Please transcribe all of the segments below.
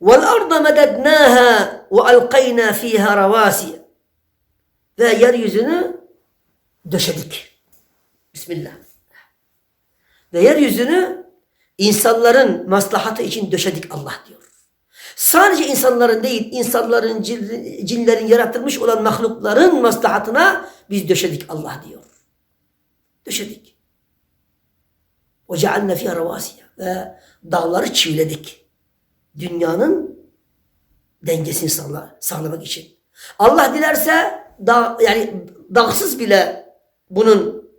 وَالْأَرْضَ مَدَدْنَاهَا وَأَلْقَيْنَا ف۪يهَا رَوَاسِيَ Ve yeryüzünü döşedik. Bismillah. Ve yeryüzünü insanların maslahatı için döşedik Allah diyor. Sadece insanların değil, insanların, cin- cinlerin yaratılmış olan mahlukların maslahatına biz döşedik Allah diyor. Döşedik. وَجَعَلْنَا فِيهَا رَوَاسِيَ Ve dağları çiviledik. Dünyanın dengesini sağla, sağlamak için. Allah dilerse dağ, yani dağsız bile bunun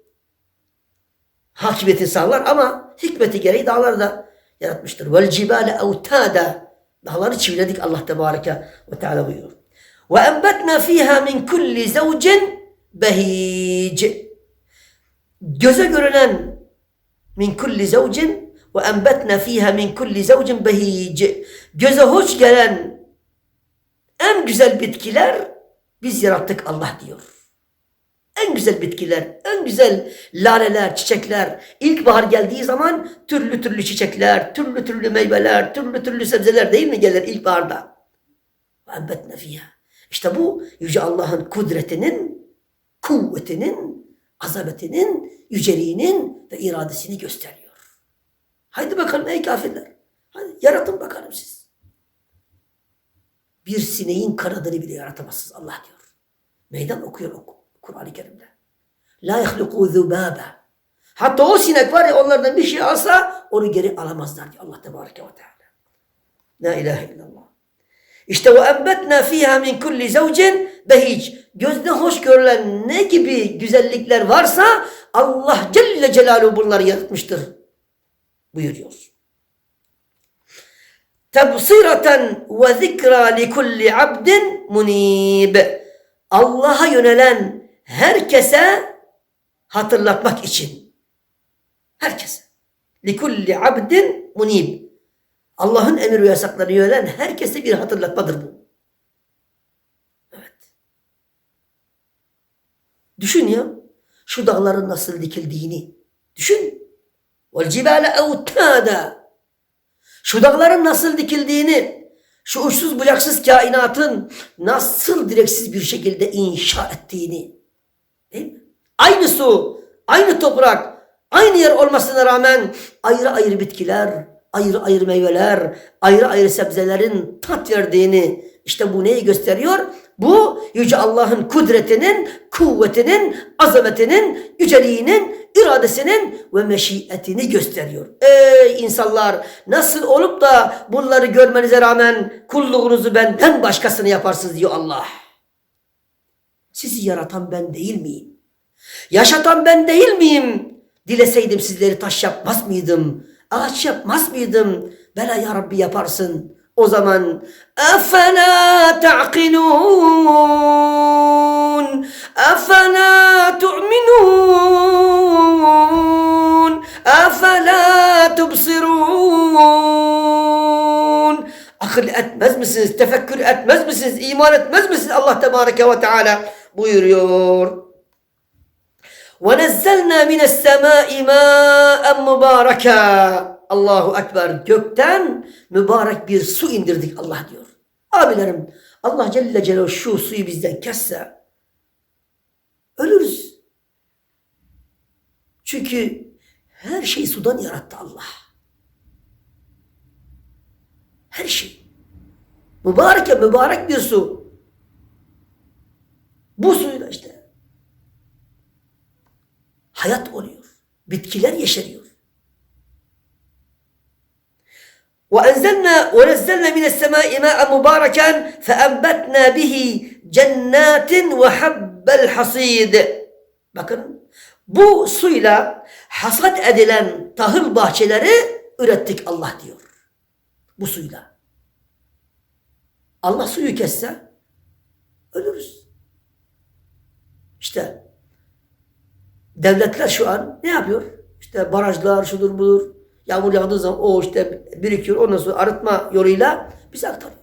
hakimiyetini sağlar ama hikmeti gereği dağları da yaratmıştır. Vel cibale evtada dağları çiviledik Allah Tebareke ve Teala buyuruyor. Ve enbetna fiha min kulli zevcin behic. Göze görünen min kulli zevcin ve enbetna fiha min kulli zevcin behic. Göze hoş gelen en güzel bitkiler biz yarattık Allah diyor. En güzel bitkiler, en güzel laleler, çiçekler. İlkbahar geldiği zaman türlü türlü çiçekler, türlü türlü meyveler, türlü türlü sebzeler değil mi gelir ilkbaharda? Ve fiyha. İşte bu Yüce Allah'ın kudretinin, kuvvetinin, azametinin, yüceliğinin ve iradesini gösteriyor. Haydi bakalım ey kafirler. Hadi yaratın bakalım siz. Bir sineğin kanadını bile yaratamazsınız Allah diyor. Meydan okuyor oku. Kur'an-ı Kerim'de. La yahluku zubaba. Hatta o sinek var ya onlardan bir şey alsa onu geri alamazlar diyor Allah Tebareke ve Teala. La ilahe illallah. İşte ve embetna fiha min kulli zevcin behic. Gözde hoş görülen ne gibi güzellikler varsa Allah Celle Celaluhu bunları yaratmıştır. Buyuruyor. Tebsireten ve zikra li kulli abdin munib. Allah'a yönelen herkese hatırlatmak için. Herkese. Likulli abdin munib. Allah'ın emir ve yasaklarını yönelen herkese bir hatırlatmadır bu. Evet. Düşün ya. Şu dağların nasıl dikildiğini. Düşün. Cibale evtada. Şu dağların nasıl dikildiğini, şu uçsuz bucaksız kainatın nasıl direksiz bir şekilde inşa ettiğini. Değil mi? Aynı su, aynı toprak, aynı yer olmasına rağmen ayrı ayrı bitkiler, ayrı ayrı meyveler, ayrı ayrı sebzelerin tat verdiğini işte bu neyi gösteriyor? Bu Yüce Allah'ın kudretinin, kuvvetinin, azametinin, yüceliğinin, iradesinin ve meşiyetini gösteriyor. Ey insanlar nasıl olup da bunları görmenize rağmen kulluğunuzu benden başkasını yaparsınız diyor Allah. Sizi yaratan ben değil miyim? Yaşatan ben değil miyim? Dileseydim sizleri taş yapmaz mıydım? Ağaç yapmaz mıydım? Bela ya Rabbi yaparsın. O zaman اَفَلَا تَعْقِلُونَ اَفَلَا تُؤْمِنُونَ اَفَلَا تُبْصِرُونَ Akıl etmez misiniz? Tefekkür etmez misiniz? İman etmez misiniz? Allah Tebareke ve Teala buyuruyor. وَنَزَّلْنَا مِنَ السَّمَاءِ مَاءً مُبَارَكًا Allahu Ekber. Gökten mübarek bir su indirdik Allah diyor. Abilerim Allah Celle Celaluhu şu suyu bizden kesse ölürüz. Çünkü her şeyi sudan yarattı Allah. Her şey. Mübareke mübarek bir su. Bu suyla işte hayat oluyor. Bitkiler yeşeriyor. وأنزلنا ونزلنا من السماء ماء مباركا فأنبتنا به جنات وحب الحصيد Bakın bu suyla hasat edilen tahıl bahçeleri ürettik Allah diyor. Bu suyla. Allah suyu kesse ölürüz. İşte devletler şu an ne yapıyor? İşte barajlar şudur budur. Yağmur yağdığı zaman o işte birikiyor. Ondan sonra arıtma yoluyla bize aktarıyor.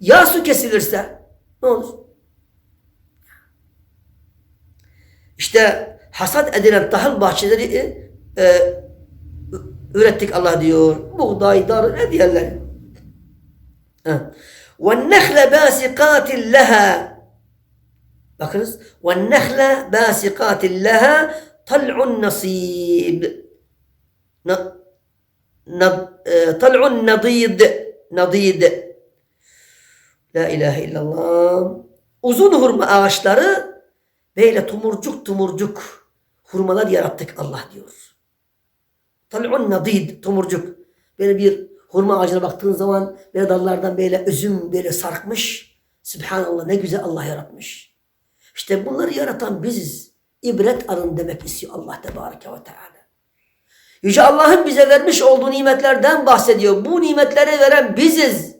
Yağ su kesilirse ne olur? İşte hasat edilen tahıl bahçeleri e, ürettik Allah diyor. Buğday, dar, ne diyenler. Ha. وَالنَّخْلَ بَاسِقَاتٍ لَهَا Bakınız. وَالنَّخْلَ بَاسِقَاتٍ لَهَا طَلْعٌ نَصِيبٌ e, tal'un nadid nadid La ilahe illallah. Uzun hurma ağaçları böyle tumurcuk tumurcuk hurmalar yarattık Allah diyor. Tal'un nadid tumurcuk. Böyle bir hurma ağacına baktığın zaman böyle dallardan böyle üzüm böyle sarkmış. Sübhanallah ne güzel Allah yaratmış. İşte bunları yaratan biziz. İbret alın demek istiyor Allah Tebareke ve Teala. Yüce Allah'ın bize vermiş olduğu nimetlerden bahsediyor. Bu nimetleri veren biziz.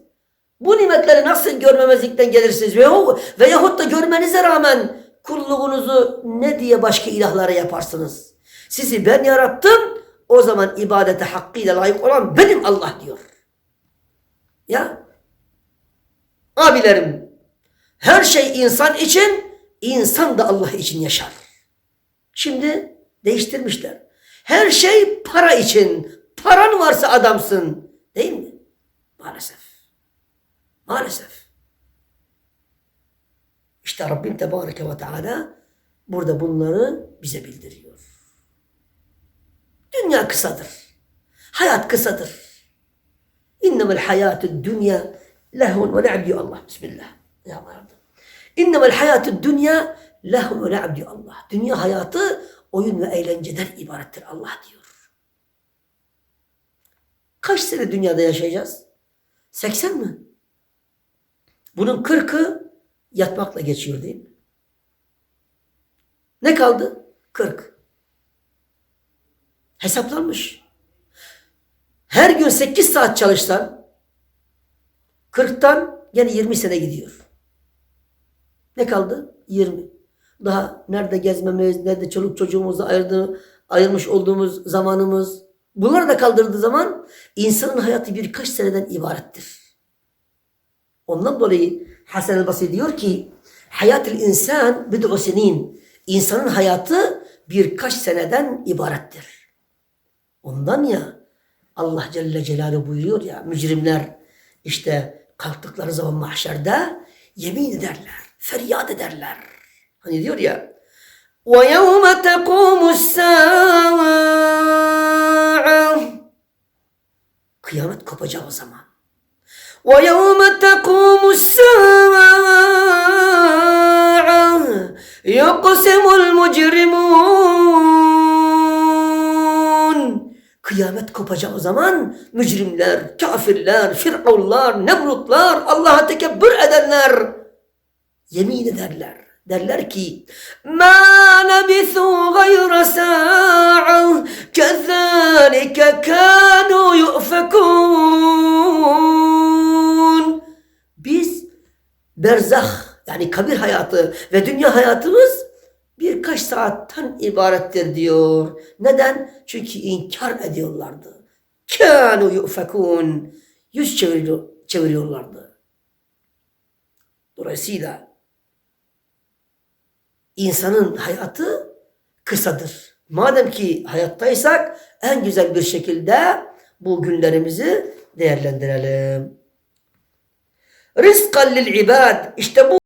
Bu nimetleri nasıl görmemezlikten gelirsiniz? Ve, ve yahut da görmenize rağmen kulluğunuzu ne diye başka ilahlara yaparsınız? Sizi ben yarattım. O zaman ibadete hakkıyla layık olan benim Allah diyor. Ya abilerim her şey insan için insan da Allah için yaşar. Şimdi değiştirmişler. Her şey para için. Paran varsa adamsın. Değil mi? Maalesef. Maalesef. İşte Rabbim Tebareke ve Teala burada bunları bize bildiriyor. Dünya kısadır. Hayat kısadır. İnnemel hayatü dünya lehun ve le'ab diyor Allah. Bismillah. Ya Allah. İnnemel hayatü dünya lehun ve le'ab diyor Allah. Dünya hayatı oyun ve eğlenceden ibarettir Allah diyor. Kaç sene dünyada yaşayacağız? 80 mi? Bunun 40'ı yatmakla geçiyor değil mi? Ne kaldı? 40. Hesaplanmış. Her gün 8 saat çalışsan 40'tan gene 20 sene gidiyor. Ne kaldı? 20. Daha nerede gezmemiz, nerede çoluk çocuğumuzu ayırdı, ayırmış olduğumuz zamanımız. Bunları da kaldırdığı zaman insanın hayatı birkaç seneden ibarettir. Ondan dolayı Hasan el-Basri diyor ki hayatül insan bid'u sinin. İnsanın hayatı birkaç seneden ibarettir. Ondan ya Allah Celle Celaluhu buyuruyor ya mücrimler işte kalktıkları zaman mahşerde yemin ederler, feryat ederler. Hani diyor ya وَيَوْمَ تَقُومُ السَّاعَةِ Kıyamet kopacağı o zaman. وَيَوْمَ تَقُومُ السَّاعَةِ يَقْسِمُ الْمُجْرِمُونَ Kıyamet kopacağı o zaman mücrimler, kafirler, firavunlar, nemrutlar, Allah'a tekebbür edenler yemin ederler. Derler ki مَا لَبِثُوا غَيْرَ سَاعَةٍ كَذَٰلِكَ كَانُوا يُؤْفَكُونَ Biz berzah yani kabir hayatı ve dünya hayatımız birkaç saatten ibarettir diyor. Neden? Çünkü inkar ediyorlardı. Kânu yu'fekûn. Yüz çeviriyor, çeviriyorlardı. Dolayısıyla insanın hayatı kısadır. Madem ki hayattaysak en güzel bir şekilde bu günlerimizi değerlendirelim. Rizkan lil ibad. İşte bu